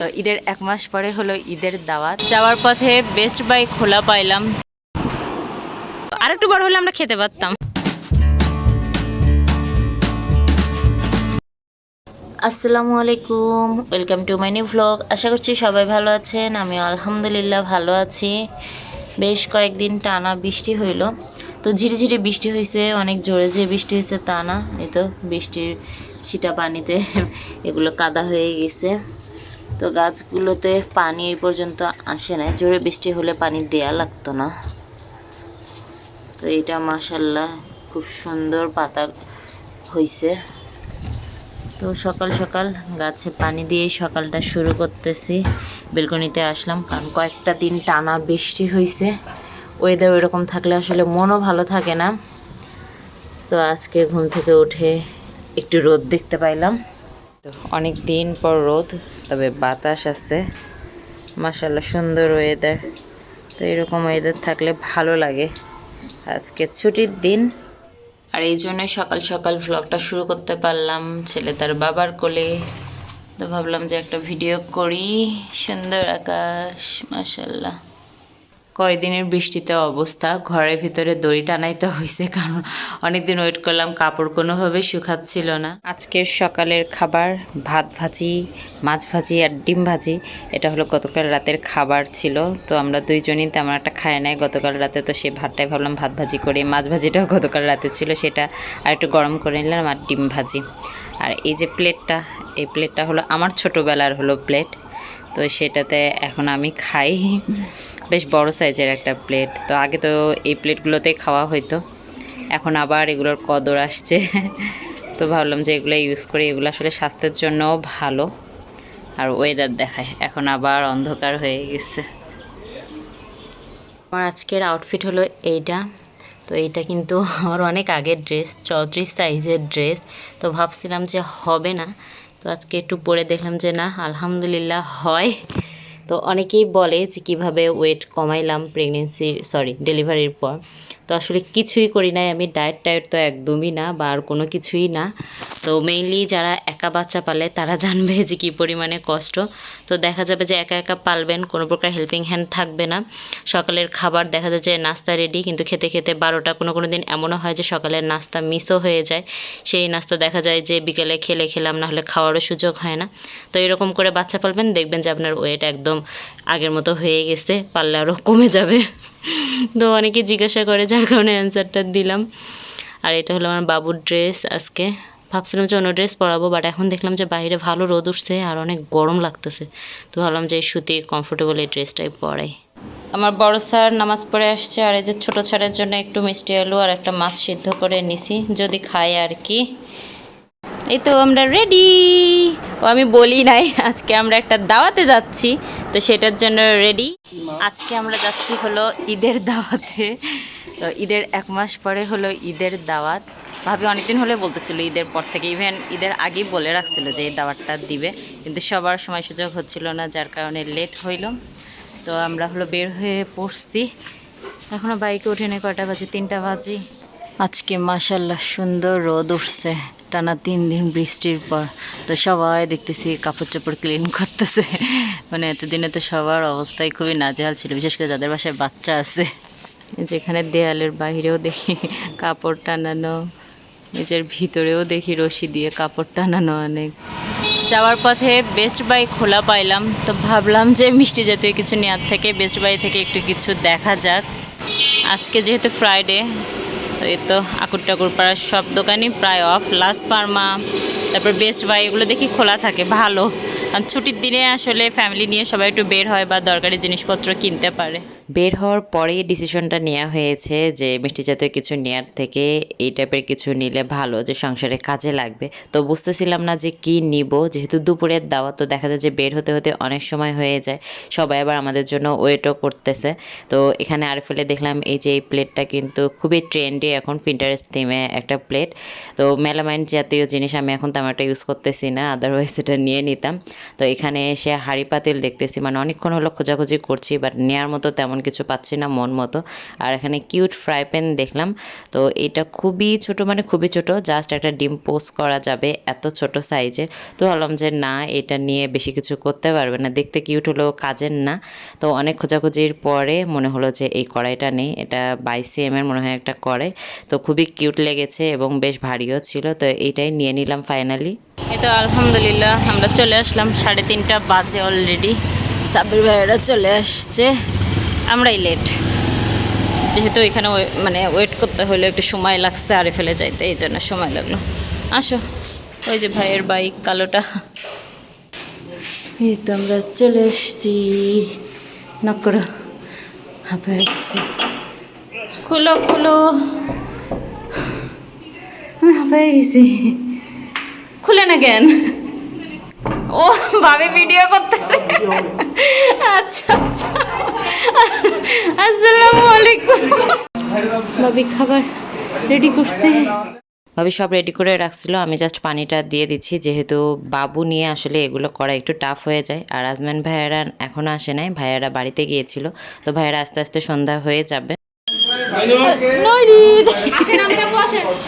তো ঈদের এক মাস পরে হলো ঈদের দাওয়াত। যাওয়ার পথে বেস্ট বাই খোলা পাইলাম। আর একটু বড় হলে আমরা খেতে পারতাম। আসসালামু আলাইকুম welcome to my new vlog আশা করছি সবাই ভালো আছেন আমি আলহামদুলিল্লাহ ভালো আছি। বেশ কয়েকদিন টানা বৃষ্টি হইল। তো ঝিরিঝিরি বৃষ্টি হয়েছে অনেক জোরে যে বৃষ্টি হয়েছে তা না। এই তো বৃষ্টির ছিটা পানিতে এগুলো কাদা হয়ে গেছে। তো গাছগুলোতে পানি এই পর্যন্ত আসে না জোরে বৃষ্টি হলে পানি দেয়া লাগতো না। তো এটা মাসাল্লাহ খুব সুন্দর পাতা হয়েছে তো সকাল সকাল গাছে পানি দিয়ে সকালটা শুরু করতেছি। বেলকনিতে আসলাম কারণ কয়েকটা দিন টানা বৃষ্টি হয়েছে ওয়েদার ওইরকম থাকলে আসলে মনও ভালো থাকে না। তো আজকে ঘুম থেকে উঠে একটু রোদ দেখতে পাইলাম। অনেক দিন পর রোদ, তবে বাতাস আছে। মাসাল্লাহ সুন্দর ওয়েদার তো এরকম ওয়েদার থাকলে ভালো লাগে। আজকে ছুটির দিন। আর এই জন্যই সকাল সকাল ভ্লগটা শুরু করতে পারলাম। ছেলে তার বাবার কোলে। তো ভাবলাম যে একটা ভিডিও করি। সুন্দর আকাশ মাসাল্লাহ কয়দিনের বৃষ্টিতে অবস্থা, ঘরের ভিতরে দড়ি টানাইতে হয়েছে কারণ অনেকদিন ওয়েট করলাম, কাপড় কোনোভাবে শুকাচ্ছিল না। আজকের সকালের খাবার, ভাত ভাজি, মাছ ভাজি আর ডিম ভাজি, এটা হলো গতকাল রাতের খাবার ছিল। তো আমরা দুইজনই তেমন একটা খাই নাই। গতকাল রাতে তো সে ভাতটাই ভাবলাম ভাত ভাজি করে। মাছ ভাজিটাও গতকাল রাতে ছিল, সেটা আর একটু গরম করে নিলাম আর ডিম ভাজি। আর এই যে প্লেটটা এই প্লেটটা হলো আমার ছোটোবেলার হলো প্লেট তো সেটাতে এখন আমি খাই। বেশ বড় সাইজের একটা প্লেট। তো আগে তো এই প্লেটগুলোতেই খাওয়া হইতো। এখন আবার এগুলোর কদর আসছে। তো ভাবলাম যে এগুলো ইউজ করি। এগুলো আসলে স্বাস্থ্যের জন্যও ভালো। আর ওয়েদার দেখায়। এখন আবার অন্ধকার হয়ে গেছে। আমার আজকের আউটফিট হলো এইটা। তো এইটা কিন্তু আমার অনেক আগের ড্রেস চৌত্রিশ সাইজের ড্রেস তো ভাবছিলাম যে হবে না। তো আজকে একটু পরে দেখলাম যে না, আলহামদুলিল্লাহ হয়। তো অনেকেই বলে যে কীভাবে ওয়েট কমাইলাম প্রেগনেন্সি সরি ডেলিভারির পর। তো আসলে কিছুই করি নাই, আমি ডায়েট টায়েট তো একদমই না বা আর কোনো কিছুই না। তো মেইনলি যারা একা বাচ্চা পালে, তারা জানবে যে কী পরিমাণে কষ্ট। তো দেখা যাবে যে একা একা পালবেন, কোনো প্রকার হেল্পিং হ্যান্ড থাকবে না। সকালের খাবার দেখা যায় যে নাস্তা রেডি কিন্তু খেতে খেতে বারোটা কোনো কোনো দিন এমনও হয় যে সকালের নাস্তা মিসও হয়ে যায়। সেই নাস্তা দেখা যায় যে বিকেলে খেলে খেলাম না হলে খাওয়ারও সুযোগ হয় না। তো এরকম করে বাচ্চা পালবেন, দেখবেন যে আপনার ওয়েট একদম আগের মতো হয়ে গেছে, পারলে আরও কমে যাবে। তো অনেকে জিজ্ঞাসা করে, যার কারণে অ্যান্সারটা দিলাম। আর এটা হলো আমার বাবুর ড্রেস আজকে। ভাবছিলাম যে অন্য ড্রেস পরাবো বাট এখন দেখলাম যে বাইরে ভালো রোদ উঠছে আর অনেক গরম লাগতেছে। তো ভাবলাম যে সুতি কমফোর্টেবল এই ড্রেসটাই পরাই। আমার বড় স্যার নামাজ পড়ে আসছে আর এই যে ছোটো স্যারের জন্য একটু মিষ্টি আলু আর একটা মাছ সিদ্ধ করে নিছি, যদি খাই আর কি। এই তো আমরা রেডি ও আমি বলি নাই, আজকে আমরা একটা দাওয়াতে যাচ্ছি, তো সেটার জন্য রেডি আজকে আমরা যাচ্ছি হলো ঈদের দাওয়াতে। তো ঈদের এক মাস পরে হলো ঈদের দাওয়াত। ভাবি অনেকদিন হলে বলতেছিল ঈদের পর থেকে ইভেন ঈদের আগেই বলে রাখছিল যে এই দাওয়াতটা দিবে। কিন্তু সবার সময় সুযোগ হচ্ছিল না, যার কারণে লেট হইল। তো আমরা হলো বের হয়ে পড়ছি। এখনও বাইকে উঠে নেই কটা বাজে? তিনটা বাজি। আজকে মাসাল্লাহ সুন্দর রোদ উঠছে, টানা তিন দিন বৃষ্টির পর। তো সবাই দেখতেছি কাপড় চোপড় ক্লিন করতেছে। মানে এতদিনে তো সবার অবস্থাই খুবই নাজেহাল ছিল, বিশেষ করে যাদের বাসায় বাচ্চা আছে। যেখানে দেয়ালের বাইরেও দেখি কাপড় টানানো। নিজের ভিতরেও দেখি রশি দিয়ে কাপড় টানানো অনেক। যাওয়ার পথে বেস্ট বাই খোলা পাইলাম, তো ভাবলাম যে মিষ্টি জাতীয় কিছু নেওয়ার থেকে বেস্ট বাই থেকে একটু কিছু দেখা যাক। আজকে যেহেতু ফ্রাইডে এই তো আকুর টাকুর পাড়ার সব দোকানই প্রায় অফ লাস ফার্মা তারপর বেস্ট বাই এগুলো দেখি খোলা থাকে, ভালো। ছুটির দিনে আসলে ফ্যামিলি নিয়ে সবাই একটু বের হয় বা দরকারি জিনিসপত্র কিনতে পারে। বের হওয়ার পরেই ডিসিশনটা নেওয়া হয়েছে যে মিষ্টি জাতীয় কিছু নেওয়ার থেকে এই টাইপের কিছু নিলে ভালো, যে সংসারে কাজে লাগবে। তো বুঝতেছিলাম না যে কি নিব, যেহেতু দুপুরের দাওয়া তো দেখা যায় যে বের হতে হতে অনেক সময় হয়ে যায়। সবাই আবার আমাদের জন্য ওয়েটও করতেছে। তো এখানে আর ফেলে দেখলাম এই যে এই প্লেটটা কিন্তু খুবই ট্রেন্ডি এখন ফিন্টারেস্ট থিমে একটা প্লেট তো মেলামাইন জাতীয় জিনিস আমি এখন তেমন একটা ইউজ করতেছি না আদারওয়াইজ এটা নিয়ে নিতাম। তো এখানে এসে হাঁড়ি পাতিল দেখতেছি মানে অনেকক্ষণ হলো খোঁজাখুঁজি করছি বাট নেওয়ার মতো তেমন কিছু পাচ্ছি না মন মতো। আর এখানে কিউট ফ্রাই প্যান দেখলাম। তো এটা খুবই ছোট মানে খুবই ছোট। জাস্ট একটা ডিম পোস্ট করা যাবে এত ছোট সাইজের তো ভাবলাম যে না, এটা নিয়ে বেশি কিছু করতে পারবে না। দেখতে কিউট হলেও কাজের না। তো অনেক খোঁজাখুঁজির পরে মনে হলো যে এই কড়াইটা নেই। এটা বাইশ এম এর মনে হয় একটা কড়াই। তো খুবই কিউট লেগেছে এবং বেশ ভারীও ছিল। তো এইটাই নিয়ে নিলাম ফাইনালি তো আলহামদুলিল্লাহ, আমরা চলে আসলাম। সাড়ে তিনটা বাজে অলরেডি সাবির ভাইয়েরা চলে আসছে। আমরাই লেট যেহেতু এখানে মানে ওয়েট করতে হলে একটু সময় লাগছে আরে ফেলে যাইতে এই জন্য সময় লাগল। আসো ওই যে ভাইয়ের বাইক কালোটা। এই তো আমরা চলে এসছি। নক করো। হাঁপে খুলো খুলো। আমি হাঁপে গেছি। খুলে না কেন? ও ভাবে ভিডিও করতেছে। আচ্ছা আচ্ছা। আসসালামু আলাইকুম। ভাবি খাবার রেডি করছে। ভাবি সব রেডি করে রাখছিল, আমি জাস্ট পানিটা দিয়ে দিচ্ছি, যেহেতু বাবু নিয়ে আসলে এগুলো করা একটু টাফ হয়ে যায়। আর আজমান ভাইয়ারা এখনও আসে নাই, ভাইয়ারা বাড়িতে গিয়েছিল, তো ভাইয়ারা আস্তে আস্তে সন্ধ্যা হয়ে যাবে।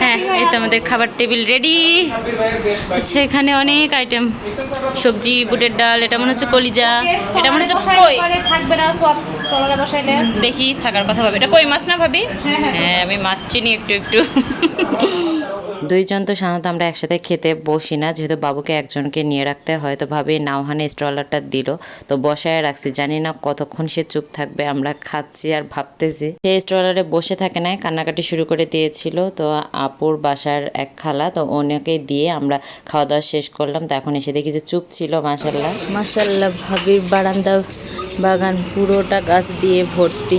হ্যাঁ এই তো আমাদের খাবার টেবিল রেডি। আচ্ছা এখানে অনেক আইটেম। সবজি বুটের ডাল এটা মনে হচ্ছে কলিজা। এটা মনে হচ্ছে কই? থাকবে না সোয়াদ স্টলারে বসাইলে দেখি থাকার কথা ভাবি। এটা কই মাছ না ভাবি? হ্যাঁ আমি মাছ চিনি একটু একটু। দুইজন তো সাধারণত আমরা একসাথে খেতে বসি না যেহেতু বাবুকে একজনকে নিয়ে রাখতে হয় তো ভাবি নাওহানে স্ট্রলারটা দিল। তো বসায় রাখছি জানি না কতক্ষণ সে চুপ থাকবে আমরা খাচ্ছি আর ভাবতেছি। সে স্ট্রলারে বসে থাকে না, কান্নাকাটি শুরু করে দিয়েছিল। তো আপুর বাসার এক খালা, তো ওনাকে দিয়ে আমরা খাওয়া দাওয়া শেষ করলাম। তো এখন এসে দেখি যে চুপ ছিল মাসাল্লাহ মাসাল্লাহ ভাবির বারান্দা, বাগান, পুরোটা গাছ দিয়ে ভর্তি।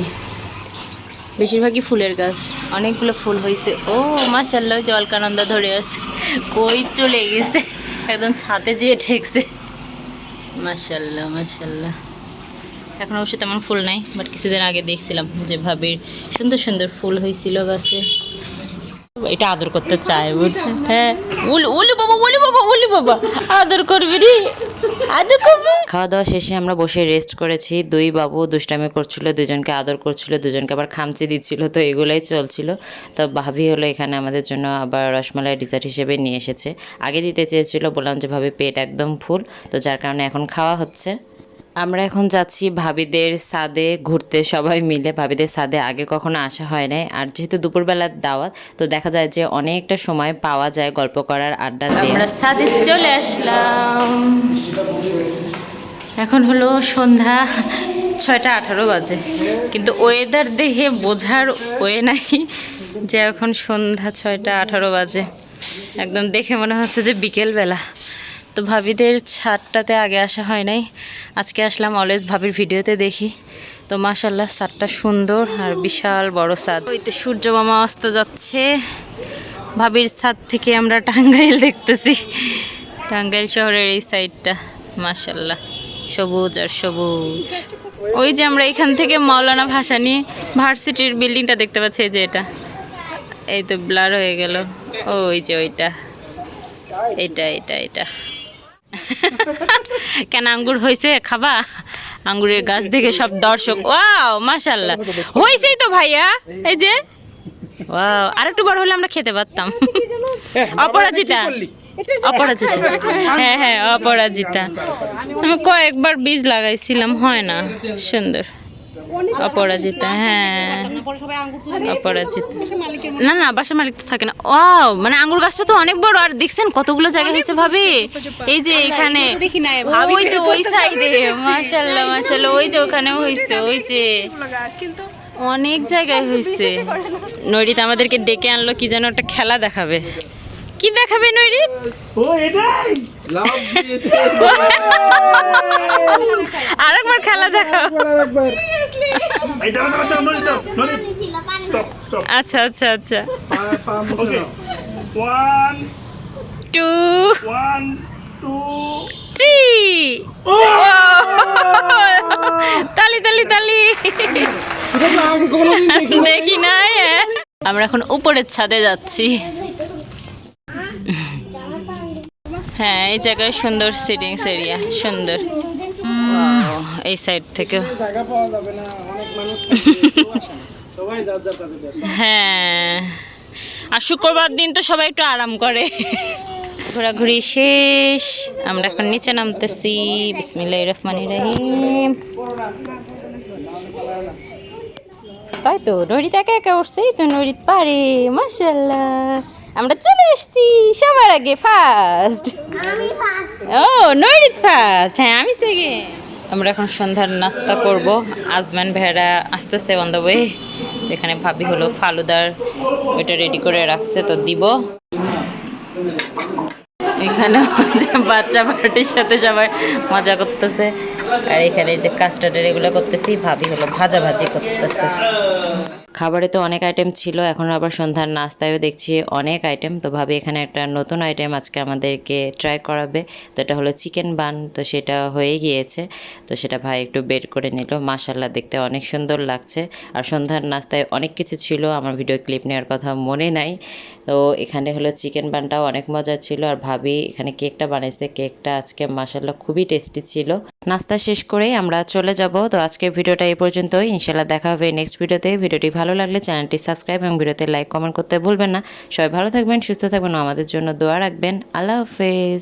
বেশিরভাগই ফুলের গাছ। অনেকগুলো ফুল হয়েছে। ও মাসাল্লাহ অলকানন্দা ধরে আছে। কই চলে গেছে? একদম ছাতে যেয়ে ঠেকছে। মাসাল্লাহ মাসাল্লাহ এখন অবশ্য তেমন ফুল নাই বাট কিছুদিন আগে দেখছিলাম যে ভাবির সুন্দর সুন্দর ফুল হয়েছিল গাছে। এটা আদর করতে চায় বুঝছেন হ্যাঁ উলু উলু বাবা উলু বাবা উলু বাবা, আদর করবি রে, আদর করবি। খাওয়া দাওয়া শেষে আমরা বসে রেস্ট করেছি, দুই বাবু দুষ্টামি করছিল, দুজনকে আদর করছিল, দুজনকে আবার খামচি দিচ্ছিল, তো এগুলোই চলছিল। তো ভাবি হলো এখানে আমাদের জন্য আবার রসমালাই ডিজার্ট হিসেবে নিয়ে এসেছে। আগে দিতে চেয়েছিল, বললাম যে ভাবি পেট একদম ফুল, তো যার কারণে এখন খাওয়া হচ্ছে। আমরা এখন যাচ্ছি ভাবিদের সাদে ঘুরতে, সবাই মিলে ভাবিদের সাদে। আগে কখনো আসা হয় নাই। আর যেহেতু দুপুরবেলার দাওয়াত, তো দেখা যায় যে অনেকটা সময় পাওয়া যায় গল্প করার আড্ডা দিয়ে। আমরা সাদে চলে আসলাম। এখন হলো সন্ধ্যা ছয়টা আঠারো বাজে। কিন্তু ওয়েদার দেখে বোঝার ওয়ে নাই যে এখন সন্ধ্যা ছয়টা আঠারো বাজে। একদম দেখে মনে হচ্ছে যে বিকেলবেলা। তো ভাবিদের ছাদটাতে আগে আসা হয় নাই। আজকে আসলাম অলওয়েজ ভাবির ভিডিওতে দেখি। তো মাশাল্লাহ ছাদটা সুন্দর আর বিশাল বড় ছাদ। ওই তো সূর্য মামা অস্ত যাচ্ছে। ভাবির ছাদ থেকে আমরা টাঙ্গাইল দেখতেছি। টাঙ্গাইল শহরের এই সাইডটা মাশাল্লাহ সবুজ আর সবুজ। ওই যে আমরা এখান থেকে মাওলানা ভাসানি ভার্সিটির বিল্ডিংটা দেখতে পাচ্ছি, এই যে এটা। এই তো ব্লার হয়ে গেল। ওই যে ওইটা। এটা এটা এটা। কেন আঙ্গুর হয়েছে? খাবা? আঙ্গুরের গাছ থেকে সব দর্শক ওয়াও মাশাল্লাহ হয়েছেই তো ভাইয়া এই যে। ওয়াও আর একটু বড় হলে আমরা খেতে পারতাম। অপরাজিতা। অপরাজিতা হ্যাঁ হ্যাঁ অপরাজিতা। আমি কয়েকবার বীজ লাগাইছিলাম হয় না সুন্দর। অপরাজিতা হ্যাঁ। অপরাজিতা। না না বাসার মালিক তো থাকে না। ওয়াও মানে আঙ্গুর গাছটা তো অনেক বড়। আর দেখছেন কতগুলো জায়গা হয়েছে ভাবি? এই যে এখানে ওই যে ওই সাইডে মাশাল্লাহ মাশাল্লাহ ওই যে ওখানেও হয়েছে ওই যে। অনেক জায়গায় হয়েছে। নৈরিত আমাদেরকে ডেকে আনলো কি যেন একটা খেলা দেখাবে। কি দেখাবে নৈরিত? ও এটাই! আরেকবার খেলা দেখাও। আচ্ছা আচ্ছা আচ্ছা। One two one two three তালি তালি তালি। দেখি না আমরা এখন উপরের ছাদে যাচ্ছি। হ্যাঁ এই জায়গায় সুন্দর সিটিংস এরিয়া সুন্দর। এই সাইড থেকে। জায়গা পাওয়া যাবে না অনেক মানুষ থাকবে, কেউ আসে না। সবাই যার যার কাছে হ্যাঁ। আর শুক্রবার দিন তো সবাই একটু আরাম করে। ঘোরাঘুরি শেষ আমরা এখন নিচে নামতেছি। বিসমিল্লাহ রহমান রহিম। তাই তো নরিত একা একা উঠছেই তো নরিত পারে মাসাল্লাহ আমরা চলে এসেছি সবার আগে ফার্স্ট ও নরিত ফার্স্ট হ্যাঁ আমি সেকেন্ড আমরা এখন সন্ধ্যার নাস্তা করব। আজমান ভেড়া আসতেছে অন দ্য ওয়ে এখানে ভাবি হলো ফালুদার ওইটা রেডি করে রাখছে তো দিব। এখানে বাচ্চা পার্টির সাথে সবাই মজা করতেছে। আর এখানে যে কাস্টার্ডের এগুলো করতেছি ভাবি হলো ভাজা ভাজি করতেছে। খাবারে তো অনেক আইটেম ছিল, এখন আবার সন্ধ্যার নাস্তায়ও দেখছি অনেক আইটেম তো ভাবি এখানে একটা নতুন আইটেম আজকে আমাদেরকে ট্রাই করাবে। তো এটা হলো চিকেন বান তো সেটা হয়ে গিয়েছে। তো সেটা ভাই একটু বের করে নিল। মাসাল্লাহ দেখতে অনেক সুন্দর লাগছে। আর সন্ধ্যার নাস্তায় অনেক কিছু ছিল, আমার ভিডিও ক্লিপ নেওয়ার কথা মনে নাই। তো এখানে হলো চিকেন বানটাও অনেক মজা ছিল। আর ভাবি এখানে কেকটা বানাইছে কেকটা আজকে মাসাল্লাহ খুবই টেস্টি ছিল। নাস্তা শেষ করেই আমরা চলে যাব। তো আজকে ভিডিওটা এই পর্যন্ত ইনশাল্লাহ দেখা হবে নেক্সট ভিডিওতে। ভিডিওটি ভালো লাগলে চ্যানেলটি সাবস্ক্রাইব এবং ভিডিওতে লাইক কমেন্ট করতে ভুলবেন না। সবাই ভালো থাকবেন, সুস্থ থাকবেন আমাদের জন্য দোয়া রাখবেন। আল্লাহ হাফেজ।